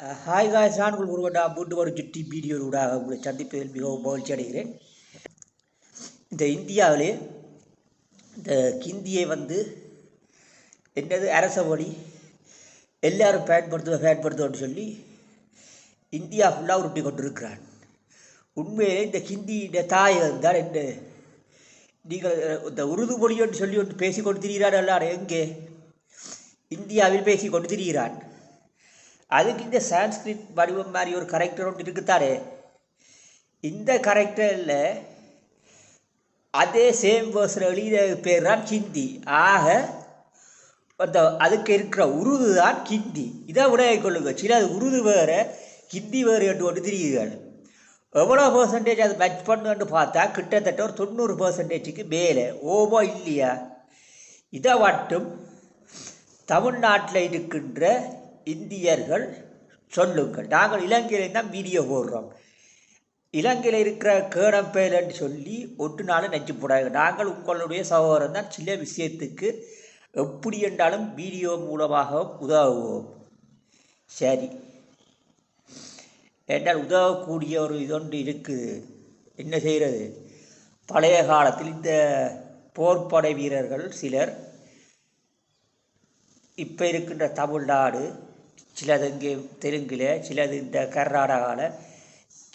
Hi guys நான் உங்கள் குருவட்டா மீண்டும் ஒரு சுட்டி வீடியோடாக உங்களை சந்திப்பதில் மிகவும் மகிழ்ச்சி அடைகிறேன். இந்த இந்தியாவிலே இந்த ஹிந்தியை வந்து என்னது அரச மொழி எல்லாரும் பயன்படுத்துவ பயன்படுத்துவோம்னு சொல்லி இந்தியா ஃபுல்லாக உருட்டி கொண்டிருக்கிறான். உண்மையிலே இந்த ஹிந்தியின் தாய் தான் என்ன? நீங்கள் இந்த உருது மொழி என்று சொல்லி ஒன்று பேசி கொண்டு திரிகிறான் எல்லாரும் எங்கே? இந்தியாவில் பேசி கொண்டு திரிகிறான் அதுக்கு இந்த சான்ஸ்கிரிட் வடிவம் மாதிரி ஒரு கரெக்டர் ஒன்று இருக்குத்தாரே இந்த கரெக்டரில் அதே சேம் வேர்ஸில் எழுதிய பேர் தான் ஹிந்தி ஆக அந்த அதுக்கு இருக்கிற உருது தான் ஹிந்தி இதை விடைய கொள்ளுங்க. சில அது உருது வேறு ஹிந்தி வேறு என்று ஒன்று தெரியுதுகள் எவ்வளோ பர்சன்டேஜ் அது மேட்ச் பண்ணுன்னு பார்த்தா கிட்டத்தட்ட ஒரு தொண்ணூறு பர்சன்டேஜுக்கு மேலே. ஓமோ இல்லையா? இதை மட்டும் தமிழ்நாட்டில் இருக்கின்ற இந்தியர்கள் சொல்லுங்கள். நாங்கள் இலங்கையில் தான் வீடியோ போடுறோம். இலங்கையில் இருக்கிற கேடம்பேலன்னு சொல்லி ஒட்டு நாளும் நச்சு போடாது நாங்கள் உங்களுடைய சகோதரன் தான். சில விஷயத்துக்கு எப்படி என்றாலும் வீடியோ மூலமாக உதவுவோம். சரி. என்றால் உதவக்கூடிய ஒரு இதொன்று இருக்குது என்ன செய்கிறது பழைய காலத்தில் இந்த போர்ப்படை வீரர்கள் சிலர் இப்போ இருக்கின்ற தமிழ்நாடு சிலது இங்கே தெலுங்கில் சிலது இந்த கர்நாடகாவில்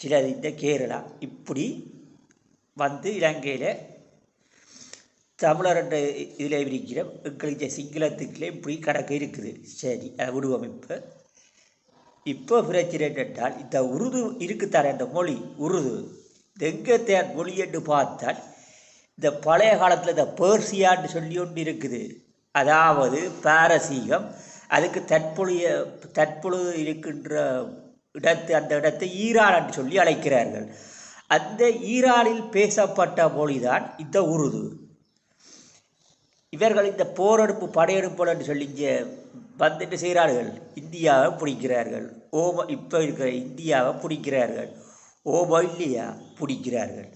சிலது இந்த கேரளா. இப்படி வந்து இலங்கையில் தமிழர் என்ற இதில் இருக்கிற எங்களுக்கு சிங்களத்துக்குள்ளே இப்படி கணக்கு இருக்குது. சரி அதை விடுவோம் இப்போ இப்போ பிரச்சனை என்றால் இந்த உருது இருக்குத்தார அந்த மொழி? உருது. எங்கே மொழி என்று பார்த்தால் இந்த பழைய காலத்தில் இந்த பேர்சியான்னு சொல்லி ஒன்று இருக்குது. அதாவது பாரசீகம் அதுக்கு தற்பொழுய தற்பொழுது இருக்கின்ற இடத்து அந்த இடத்தை ஈரான் என்று சொல்லி அழைக்கிறார்கள். அந்த ஈரானில் பேசப்பட்ட மொழிதான் இந்த உருது. இவர்கள் இந்த போரெடுப்பு படையெடுப்பு என்று சொல்லி இங்கே வந்துட்டு செய்கிறார்கள்? இந்தியாவை பிடிக்கிறார்கள். ஓம இப்போ இருக்கிற இந்தியாவை பிடிக்கிறார்கள். ஓமோ இல்லையா? பிடிக்கிறார்கள்.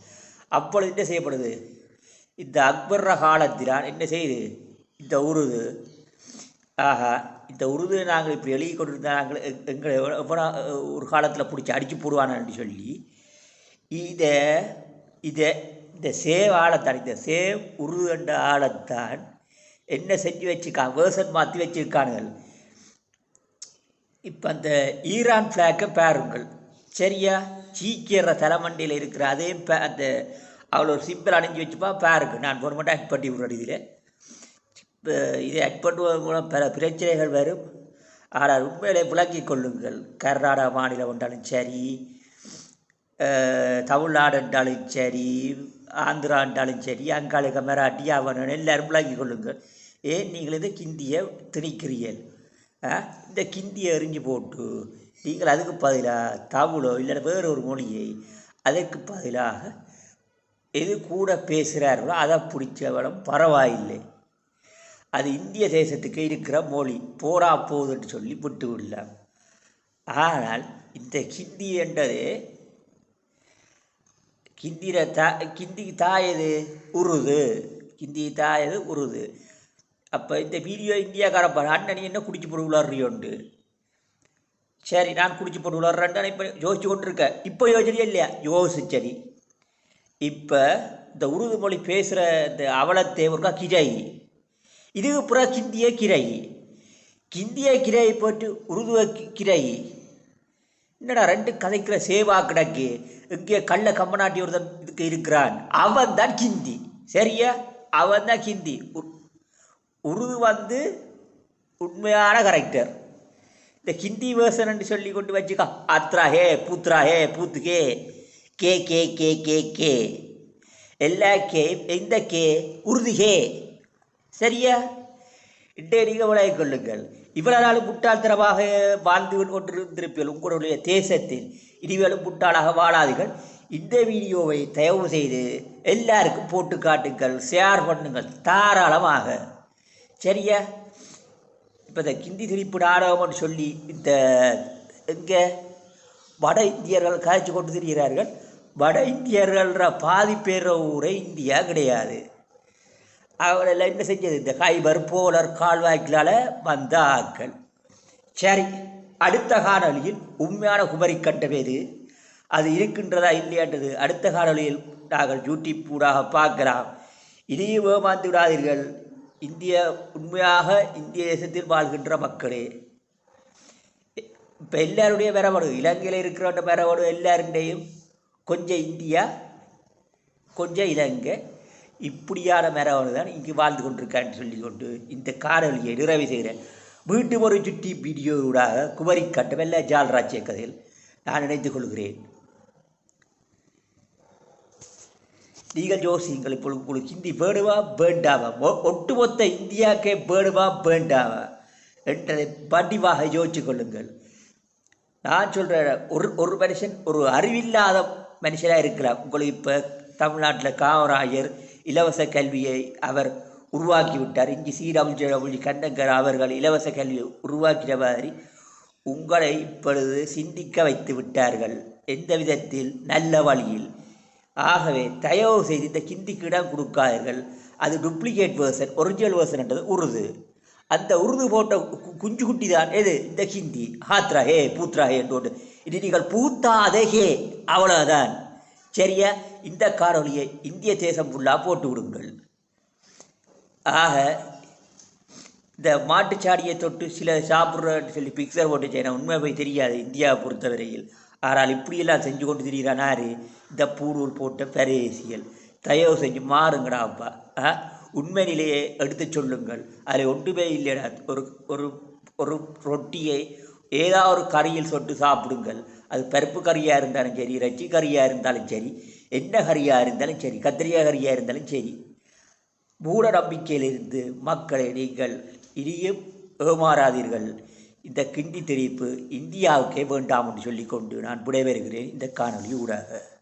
அப்பொழுது என்ன செய்யப்படுது? இந்த அக்பர்ற காலத்தினால் என்ன செய்யுது இந்த உருது ஆஹா இந்த உருது நாங்கள் இப்படி எழுதி கொண்டிருந்தா நாங்கள் எங்களை எவ்வளோ ஒரு காலத்தில் பிடிச்சி அடித்து போடுவானு சொல்லி இதை இதை இந்த சேவ் ஆழத்தான் இந்த சேவ் உருது என்ற ஆழத்தான் என்ன செஞ்சு வச்சுருக்காங்க வேர்சன் மாற்றி வச்சுருக்கானுங்கள் இப்போ அந்த ஈரான் ஃப்ளாக்கை பாருங்கள். சரியா? சீக்கிர தலைமண்டியில் இருக்கிற அதையும் பே அந்த அவ்வளோ ஒரு சிம்பிள் அணிஞ்சு வச்சுப்பா பாருங்க. நான் போன ஆக்ட் பண்ணி விடுறேன் இதில். இதை ஆக்ட் மூலம் பல பிரச்சனைகள் வரும். ஆனால் உண்மையிலே விளக்கிக் கொள்ளுங்கள். கர்நாடக மாநிலம் என்றாலும் சரி தமிழ்நாடு என்றாலும் சரி ஆந்திரா என்றாலும் சரி அங்காளுக்கு மராட்டி அவன் எல்லாரும் விளங்கிக் கொள்ளுங்கள். ஏன் நீங்கள் இந்த கிந்தியை திணிக்கிறீர்கள்? இந்த கிந்தியை எரிஞ்சு போட்டு நீங்கள் அதுக்கு பதிலாக தமிழோ இல்லை வேறு ஒரு மொழியை அதற்கு பதிலாக எது கூட பேசுகிறார்களோ அதை பிடிச்சவளும் பரவாயில்லை. அது இந்திய தேசத்துக்கு இருக்கிற மொழி. போரா போகுதுன்னு சொல்லி விட்டு விடலாம். ஆனால் இந்த ஹிந்தி என்றது கிந்திர தா ஹிந்திக்கு தாயது உருது. கிந்தி தாயது உருது. அப்போ இந்த வீடியோ இந்தியாக்கார அண்ணன் என்ன குடிச்சு போட்டு விளாட்றியோண்டு சரி நான் குடிச்சு போட்டு விளாட்றேன் இப்போ யோசிச்சு இருக்கேன் இப்போ யோசனையே இல்லையா? யோசிச்சரி இப்போ இந்த உருது மொழி பேசுகிற இந்த அவலத்தேவருக்கா கிஜாயி? இதுக்கு புற கிந்திய கிரை கிந்திய கிரையை போட்டு உருதுவ கிரை என்னடா ரெண்டு கதைக்கிற சேவா கிடக்கு. இங்கே கள்ள கம்பநாட்டி ஒருத்தன் இதுக்கு இருக்கிறான். அவன் தான் கிந்தி. சரியா? அவன் தான் கிந்தி. உருது வந்து உண்மையான கரெக்டர் இந்த ஹிந்தி வேர்சன் சொல்லி கொண்டு வச்சுக்கா. அத்ரா ஹே பூத்ரா ஹே பூத்து கே. கே கே கே கே எல்லா கே எந்த கே உருது ஹே. சரியா? இன்றைய நீங்கள் விளைய கொள்ளுங்கள். இவ்வளவு நாள் முட்டாள்தனமாக வாழ்ந்து கொண்டிருந்திருப்பீர்கள். உங்களுடைய தேசத்தில் இனிமேலும் முட்டாளாக வாழாதீர்கள். இந்த வீடியோவை தயவு செய்து எல்லாருக்கும் போட்டு காட்டுங்கள் ஷேர் பண்ணுங்கள் தாராளமாக. சரியா? இப்போ இந்த கிந்தி திரிப்பு நாடகம்னு சொல்லி இந்த இங்கே வட இந்தியர்கள் காய்ச்சி கொண்டு திரிகிறார்கள். வட இந்தியர்கள்ன்ற பாதி பேர ஊரே இந்தியா கிடையாது. அவளெல்லாம் என்ன செஞ்சது? இந்த ஹைபர் போலர் கால்வாய்க்களால் வந்த ஆக்கள் சரி அடுத்த காணொலியில் உண்மையான குமரி கட்டம் அது இருக்கின்றதா இல்லையான்றது அடுத்த காணொலியில் நாங்கள் யூடியூப் ஊடாக பார்க்கலாம். இனியும் ஏமாந்து விடாதீர்கள். இந்திய உண்மையாக இந்திய தேசத்தில் வாழ்கின்ற மக்களே. இப்போ எல்லாருடைய வரவடு இலங்கையில் இருக்கிற வரவடு எல்லாருடையும். கொஞ்சம் இந்தியா கொஞ்சம் இலங்கை. இப்படியான மரவன் தான் இங்கு வாழ்ந்து கொண்டிருக்கான்னு சொல்லி கொண்டு இந்த காணொலியை நிறைவு செய்கிறேன். வீட்டு ஒரு சுட்டி வீடியோடாக குமரி கட்டமெல்ல எல்லா ஜால்ராஜ்ய கதையில் நான் நினைத்துக் கொள்கிறேன். நீங்கள் ஜோசியங்கள் இப்போ உங்களுக்கு ஹிந்தி வேணுமா வேண்டாமா? ஒட்டுமொத்த இந்தியாக்கே வேணுமா வேண்டாமா? என்றதை பண்டிவாக யோசிச்சு கொள்ளுங்கள். நான் சொல்கிறேன் ஒரு ஒரு மனுஷன் ஒரு அறிவில்லாத மனுஷனாக இருக்கலாம். உங்களுக்கு இப்போ தமிழ்நாட்டில் காமராஜர் இலவச கல்வியை அவர் உருவாக்கிவிட்டார். இங்கு சீராமுல் கண்டங்கர் அவர்கள் இலவச கல்வியை உருவாக்கிற மாதிரி உங்களை இப்பொழுது சிந்திக்க வைத்து விட்டார்கள். எந்த விதத்தில்? நல்ல வழியில். ஆகவே தயவு செய்து இந்த ஹிந்திக்கு இடம் கொடுக்காதீர்கள். அது டூப்ளிகேட் வேர்சன் ஒரிஜினல் வேர்சன் என்றது உருது. அந்த உருது போட்ட கு- குஞ்சு குட்டி தான் எது? இந்த ஹிந்தி ஹாத்ரா ஹே பூத்ரா ஹே என்று ஒன்று. இது நீங்கள் பூத்தாதே ஹே. அவ்வளோதான் சரியா? இந்த காணொலியை இந்திய தேசம் ஃபுல்லாக போட்டு விடுங்கள். ஆக இந்த மாட்டுச்சாடியை தொட்டு சில சாப்பிட்றன்னு சொல்லி பிக்சர் போட்டு செய்யணும் உண்மை போய் தெரியாது இந்தியாவை பொறுத்தவரையில். ஆனால் இப்படியெல்லாம் செஞ்சு கொண்டு திரிகிறான் யாரு இந்த பூடூர் போட்ட பரேசியல் தயவு செஞ்சு மாறுங்கடா அப்பா. ஆ? உண்மை நிலையை எடுத்து சொல்லுங்கள். அதில் ஒன்றுமே இல்லைடா. ஒரு ஒரு ஒரு ரொட்டியை ஏதாவது ஒரு கறியில் சொட்டு சாப்பிடுங்கள். அது பருப்பு கறியாக இருந்தாலும் சரி இறைச்சி கறியாக இருந்தாலும் சரி என்ன ஹரியாக இருந்தாலும் சரி கத்திரியா ஹரியாக இருந்தாலும் சரி மூட நம்பிக்கையிலிருந்து மக்களை நீங்கள் இனியும் ஏமாறாதீர்கள். இந்த கிண்டி தெரிவிப்பு இந்தியாவுக்கே வேண்டாம் என்று சொல்லிக்கொண்டு நான் விடைபெறுகிறேன். இந்த காணொளி ஊடாக.